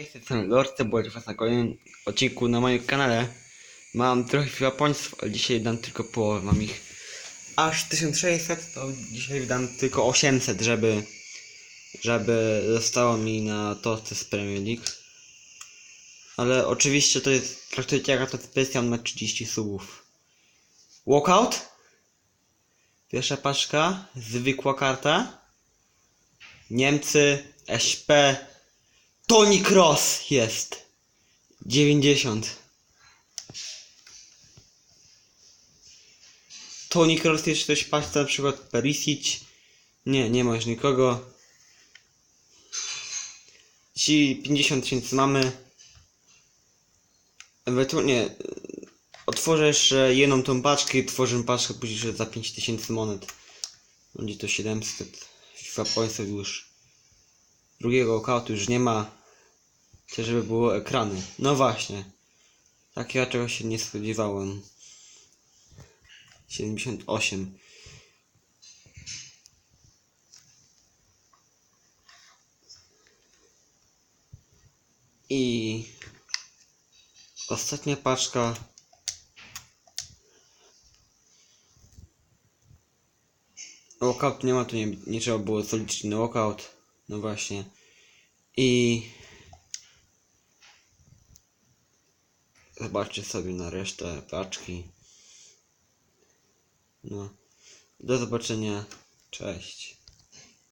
Jestem Lord, to było was na kolejnym odcinku na moim kanale. Mam trochę japońców, ale dzisiaj dam tylko połowę. Mam ich aż 1600, to dzisiaj dam tylko 800, żeby żeby zostało mi na tosty z Premier League. Ale oczywiście to jest, traktujcie jako to specjal na 30 subów. Walkout? Pierwsza paczka, zwykła karta. Niemcy, SP, Tony Cross jest. 90. Tony Cross jeszcze ktoś patrzy, na przykład Perisic. Nie, nie ma już nikogo. Ci 50 tysięcy mamy. Ewentualnie otworzę jeszcze jedną tą paczkę i tworzę paczkę później za 5000 monet. Będzie to 700. FIFA Points już. Drugiego okautu już nie ma. Chcę, żeby było ekrany. No właśnie. Takiego czegoś się nie spodziewałem. 78. I ostatnia paczka. Walkout nie ma, tu nie, nie trzeba było zaliczyć na walkout. No właśnie. I zobaczcie sobie na resztę paczki. No. Do zobaczenia. Cześć.